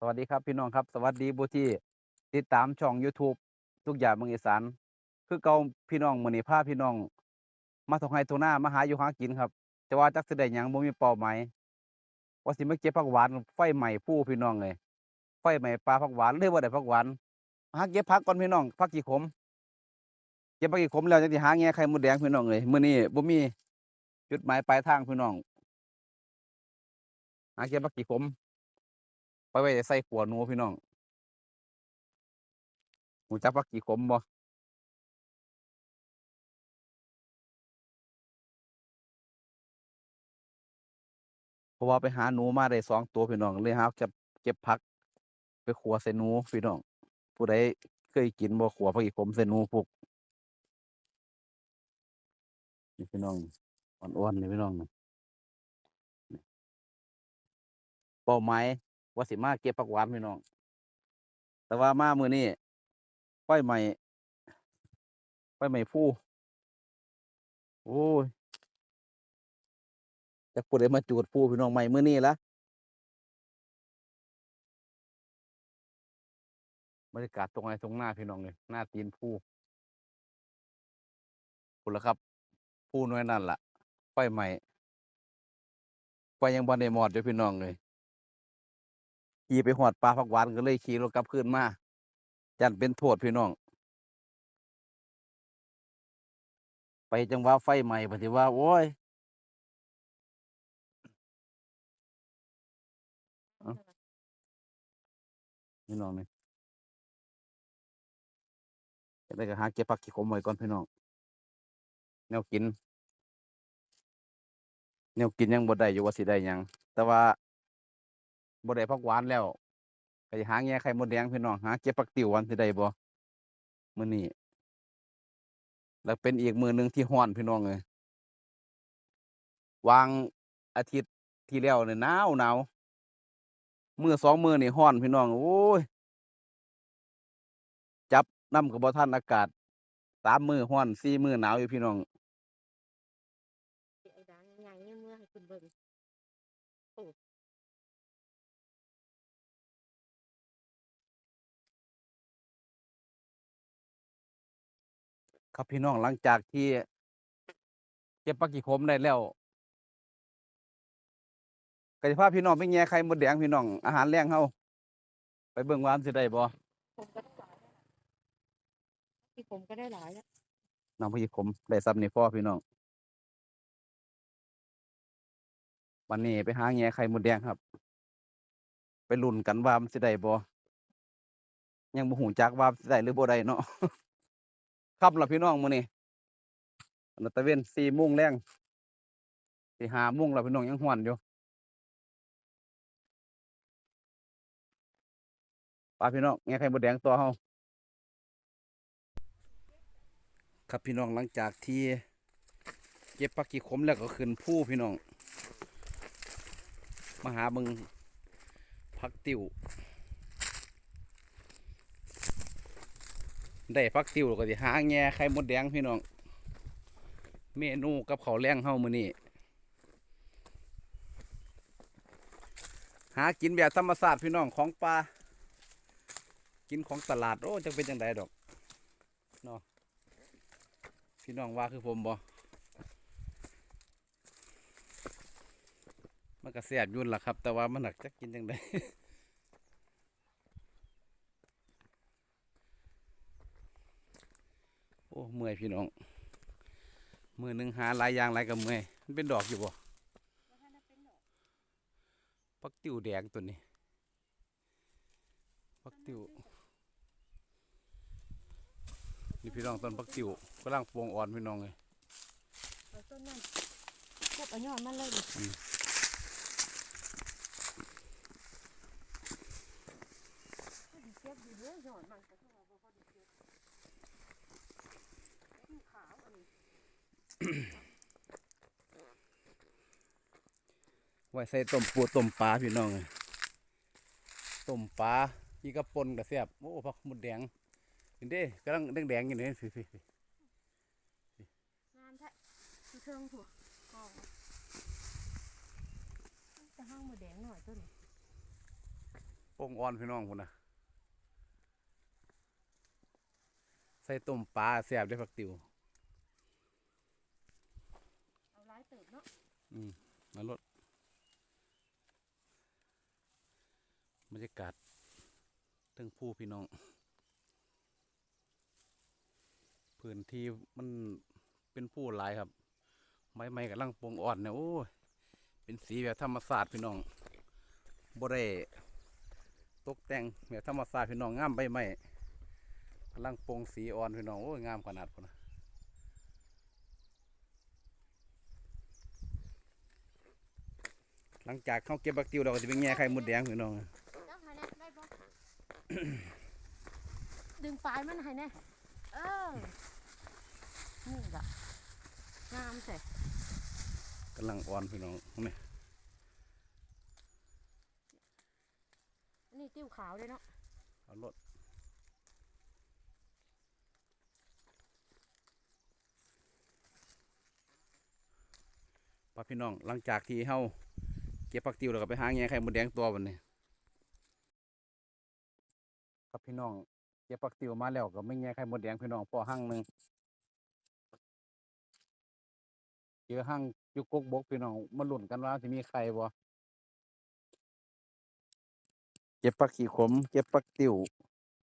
สวัสดีครับพี่น้องครับ สวัสดีผู้ที่ติดตามช่อง YouTube ทุกอย่างเมืองอีสานคือเก่าพี่น้องมือนี้พาพี่น้อง มาทงไห้ทน้ามาหาอยู่หากินครับแต่ว่าจักสิได้หยังบ่มีเป้าหมายว่าสิมาเก็บผักหวานไฟใหม่ผู้พี่น้องเลยไฟใหม่ปลาผักหวานหรือว่าได้ผักหวานหาเก็บผักก่อนพี่น้องผักกี่ขมเก็บผักกี่ขมแล้วจังสิหาแง่ไข่มดแดงพี่น้องเลยมื้อนี้บ่มีจุดหมายปลายทางพี่น้องหาเก็บผักกี่ขม ไปไว้ใส่ขัวหนูพี่น้องหูจักผักกี่ขมบ่เพราะว่าไปหาหนูมาได้สองตัวพี่น้องเลยหาเก็บเก็บผัก ไปขัวใส่หนูพี่น้องผู้ใดเคยกินบ่ขัวผักกี่ขมใส่หนูพวกนี่พี่น้องอ่อนๆนี่พี่น้องนี่เป้าหมาย ว่าสิมาเก็บผักหวานพี่น้อง แต่ว่ามามือนี้ไฟใหม่ไฟใหม่ผู้โอ้ยจักผู้ใดมาจูดผู้พี่น้องใหม่มือนี้ละบรรยากาศตรงไหนตรงหน้าพี่น้องเลยหน้าตีนผู้พุ่นละครับ ผู้น้อยนั่นล่ะไฟใหม่ไฟยังบ่ได้หมอดอยู่พี่น้องเลย ขี่ไปหอดปลาผักหวานก็เลยขี่รถกลับคืนมาจันเป็นโทษพี่น้อง ไปจังหวะไฟใหม่ปฏิว่า โอ้ยเอ้าพี่น้องนี่จะได้ก็หาเก็บผักขี้ขมไว้ก่อนพี่น้องแนวกินแนวกินยังบ่ได้อยู่ว่าสิได้หยัง แต่ว่า บ่ได้ผักหวานแล้วก็สิหาแง่ไข่มดแดงพี่น้องหาเก็บผักติ๋ววันสิได้บ่มื้อนี้แล้วเป็นอีกมือหนึ่งที่ร้อนพี่น้องเอ้ยวางอาทิตย์ที่แล้วนี่หนาวหนาวมือสองมือนี่ร้อนพี่น้องโอ้ยจับน้ำก็บ่ทันอากาศสามมือร้อนสี่มือหนาวอยู่พี่น้อง คุณเบิ่งครับพี่น้องหลังจากที่เก็บปลากี่ขมได้แล้วก็จะพาพี่น้องไปแง่ไข่มดแดงพี่น้องอาหารแรงเฮาไปเบิ่งว่ามันสิได้บ่ผมก็ได้หลายแล้วที่ผมก็ได้หลายแล้วน้องพี่ขมได้ซ้ำนี่พ่อพี่น้องวันนี้ไปหาแง่ไข่มดแดงครับ ไปลุ้นกันว่ามันสิได้บ่ยังบ่ฮู้จักว่ามันสิได้หรือบ่ได้เนาะ ครับล่ะพี่น้องมื้อนี้อันนั้นตะเวน4โมงแรงสิ5โมงแล้วพี่น้องยังฮ้อนอยู่ปลาพี่น้องแง่ไข่มดแดงตัวเฮาครับพี่น้องหลังจากที่เก็บปลากีขมแล้วก็ขึ้นผู้พี่น้องมาหาบิงพักติว ได้พักติวก็สิหาแง่ไข่มดแดงพี่น้อง เมนูกับข้าวแรงเฮามื้อนี้หากินแบบธรรมชาติพี่น้องของปลากินของตลาดโอ้จะเป็นจังไดดอกเนาะพี่น้องว่าคือผมบ่มันก็แซ่บยุ่นนล่ะครับ แต่ว่ามันหนักจะกินจังได อ้เมื่อยพี่น้องมือหนึ่งหาหลายอย่างหลายกับเมื่อยมันเป็นดอกอยู่บ่ปักติวแดงตัวนี้ปักติวนี่พี่น้องต้นปักติวกำลังปวงอ่อนพี่น้องเลยเอาต้นนั้นเก็บเอายอดมันเลยดิเก็บอยู่เยอะยอดมันก็เท่ากับว่าเขาได้เก็บเก็บขาวอันนี้ ไว้ใส่ต้มปูต้มปลาพี่น้องเลยต้มปลาอีกระปนกระเสียบโอ้ผักหมดแดงเห็นเด้กำลังแดงๆอยู่นี่พี่พี่พี่งานแท้คือเทิงถั่วกองจะห้างหมูแดงหน่อยต้นโป่งอ่อนพี่น้องพุ่นนะใส่ต้มปลาแซ่บได้อผักติว เอาหลายเติบเนาะ อืมมารถบรรยากาศเทั้งผู้พี่น้อง พื้นที่มันเป็นผู้หลายครับ ไม้ไม้กับลังโปงอ่อนเนี่ยโอ้เป็นสีแบบธรรมศาสตร์พี่น้องบ่ได้ตกแต่งแบบธรรมศาสตร์พี่น้องงามใบไม้ลังโปงสีอ่อนพี่น้องโอ้ยงามขนาดพุ่นนะ หลังจากเขาเก็บบักติวเราก็จะเป็นแง่ไข่มดแดงพี่น้องจับให้แน่ได้บ่ดึงปลายมันให้แน่เออนี่ล่ะงามแท้กำลังอ่อนพี่น้องนี่อันนี้ติ้วขาวเลยเนาะเอารถป้าพี่น้องหลังจากที่เฮา เก็บผักติวแล้วก็ไปหาแง่ไข่มดแดงตัวบันนี้ครับพี่น้องเก็บผักติวมาแล้วก็ไม่แง่ไข่มดแดงพี่น้องพอหั่งหนึ่งเจอหั่งยุกกบกพี่น้องมาหลุ้นกันว่าจะมีไข่บ่เก็บผักขี้ขมเก็บผักติว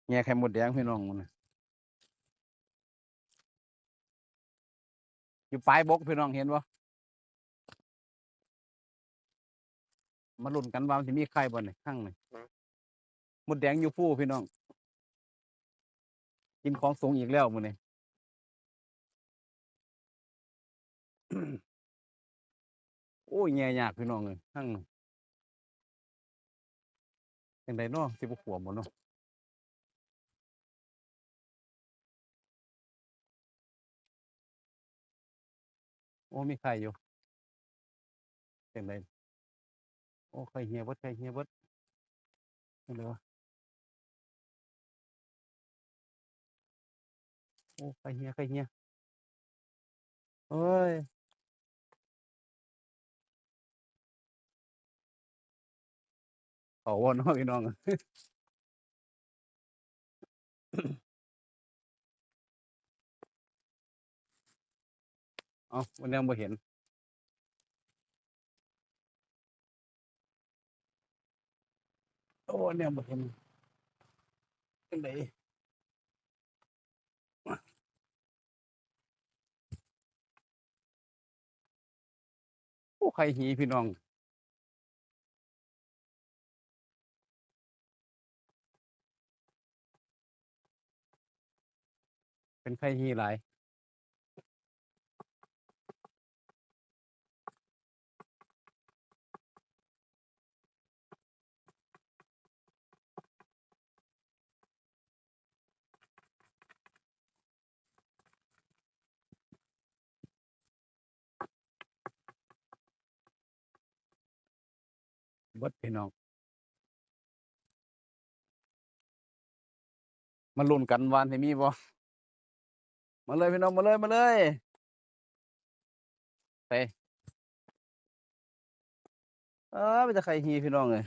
แง่ไข่มดแดงพี่น้องมันน่ะอยู่ปลายบกพี่น้องเห็นบ่ มาลุ้นกันว่ามันจะมีใครบ่เนี่ยข้างนี่มดแดงอยู่ผู้พี่น้อง กินของสูงอีกแล้วมื้อนี้ โอ้ยแง่ยากพี่น้องเลยข้างนี่จังไดเนาะสิบ่ขวบบ่เนาะโอ้มีใครอยู่จังได โอ้ใครเฮียเบดใครเฮียเบดนี่เลยวะโอ้ใครเฮียใครเฮียเอ้ยเขาวอนเนาะพี่น้องเอาวันนี้ยังบ่เห็น โอ้เนี่ยบ่เห็นจังไดโอ้ใครหีพี่น้องเป็นใครหีหลาย บดพี่น้อง มาลุ้นกันวานที่มีบ่มาเลยพี่น้องมาเลยมาเลยไปเออมันจะใครฮีพี่น้องเลย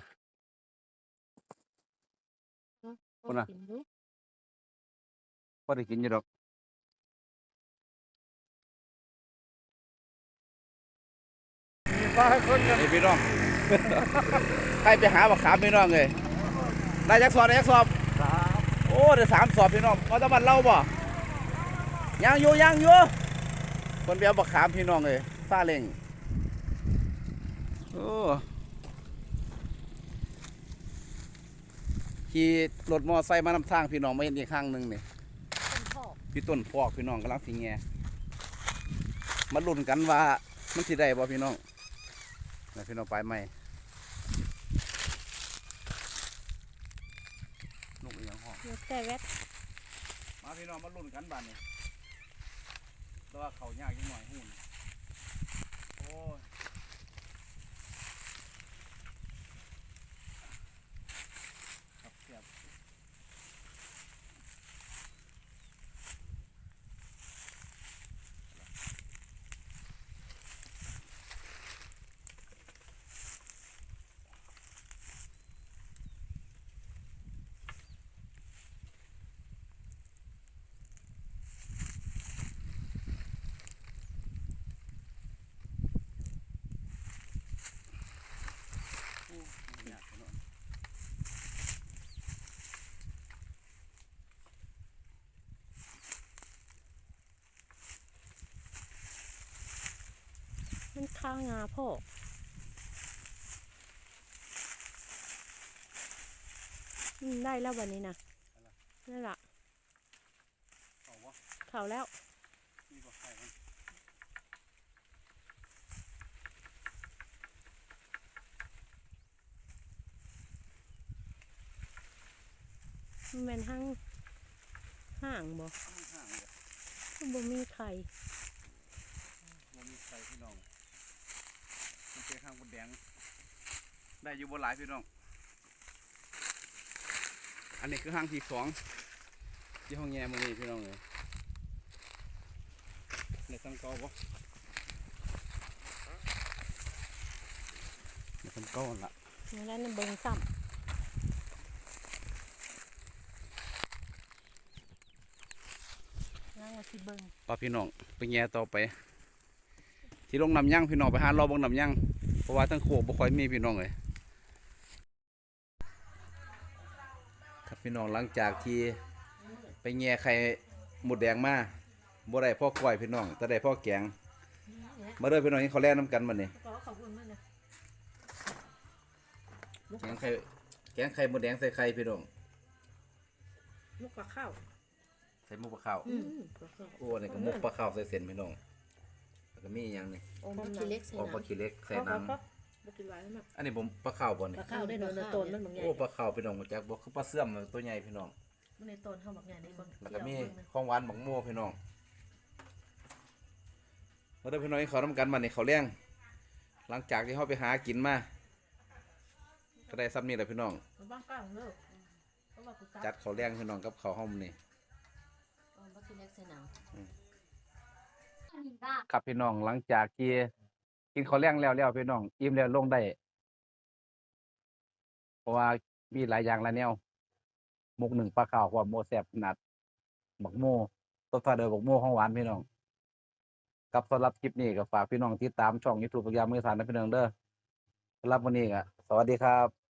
คนน่ะกินอยู่พอได้กินอยู่ดอกมีปลาคนกันพี่น้อง ใครไปหาบักขามพี่น้องเลยได้จักสอบได้จักสอบโอ้ได้สามสอบพี่น้องมาตะบันเล่าบ่ยังอยู่ยังอยู่คนไปเอาบักขามพี่น้องเลยซาเล่งโอ้ขี่รถมอไซค์มานำทางพี่น้องมาเห็นอีกข้างหนึ่งนี่พี่ต้นพอกพี่น้องกำลังสิแงมาลุ้นกันว่ามันสิได้บ่พี่น้องนะพี่น้องไปไหมนกอีหยังห้อง เดี๋ยว แต่แวดมาพี่น้องมาลุ้นกันบ้านนี้แต่ว่าเขายากจังหน่อยหุ่นโอ้ยครับเสียบ ข้างงาพ่ออืมได้แล้ววันนี้นะนั่นแหละเอาวะเขาแล้วนี่บ่ใช่มันมันเป็นห้างห่างบ่ห่างๆเลยบ่มีไข่บ่มีใส่พี่น้อง มันเป็นข้างบนแดง ได้อยู่บนหลายพี่น้อง อันนี้คือห้างที่สองที่ห้องแย่มือนี้พี่น้องเลยในตั้งเก้าบ่ในตั้งเก้าหั่นละนี่แหล้วเบิ่งซ้ำนั่งมาสิเบิ่งป้าพี่น้องไปแย่ต่อไป ที่ลงน้ำยั่งพี่น้องไปหารอเบงน้ำยั่ง เพราะว่าทั้งโคกบ่ค่อยมีพี่น้องเลยครับพี่น้องหลังจากที่ไปแย่ไข่หมดแดงมาบ่ได้พ่อก้อยพี่น้องแต่ได้พ่อแกง มาเด้อพี่น้องกินข้าวแลกน้ำกันบัดนี้ขอขอบคุณมากนะแกงไข่แกงไข่หมดแดงใส่ไข่พี่น้องลูกปลาข้าวใส่หมุกปลาข้าวอืมโอ้นี่ก็หมุกปลาข้าวใส่เส้นพี่น้องแล้ว ก็มีอีกอย่างหนึงอมขี้เล็กใส่ออกปลาน้ำขี้เหล็กใส่น้บ่กินหวานมากำอันนี้ผมปลาข้าวบ่นี่ปลาข้าวได้เนื้อต้นมันบางอย่างโอ้ปลาข้าวพี่น้องมาจากบ่คือปลาเสื่อมตัวใหญ่พี่น้อง มันในต้นเฮาบางอย่างนี่บ่แล้วก็มีของหวานบักโม่พี่น้องมาเด้อพี่น้องเขาทำกันมาในเขาวเลี้ยงหลังจากที่เขาไปหากินมาก็ได้ซ้ำนี่แหละพี่น้องบ้างกลางเด้อเพราะว่ากูจัดเขาวเลี้ยงพี่น้องกับเขาวห้อมนี่อมบ่กินเล็กใส่น้ำ ครับพี่น้องหลังจากที่กินข้าวเลี้ยงแล้วแล้วพี่น้องอิ่มแล้วลงได้เพราะว่ามีหลายอย่างลายแนวหมกหนึ่งปลาขาวความโมแสบขนาดบักโมต้นทาเดอบักโมของหวานพี่น้องกับสำหรับคลิปนี้ก็ฝากพี่น้องติดตามช่องยูทูบพยายามมือสารนะพี่น้องเด้อสำหรับวันนี้ก็สวัสดีครับ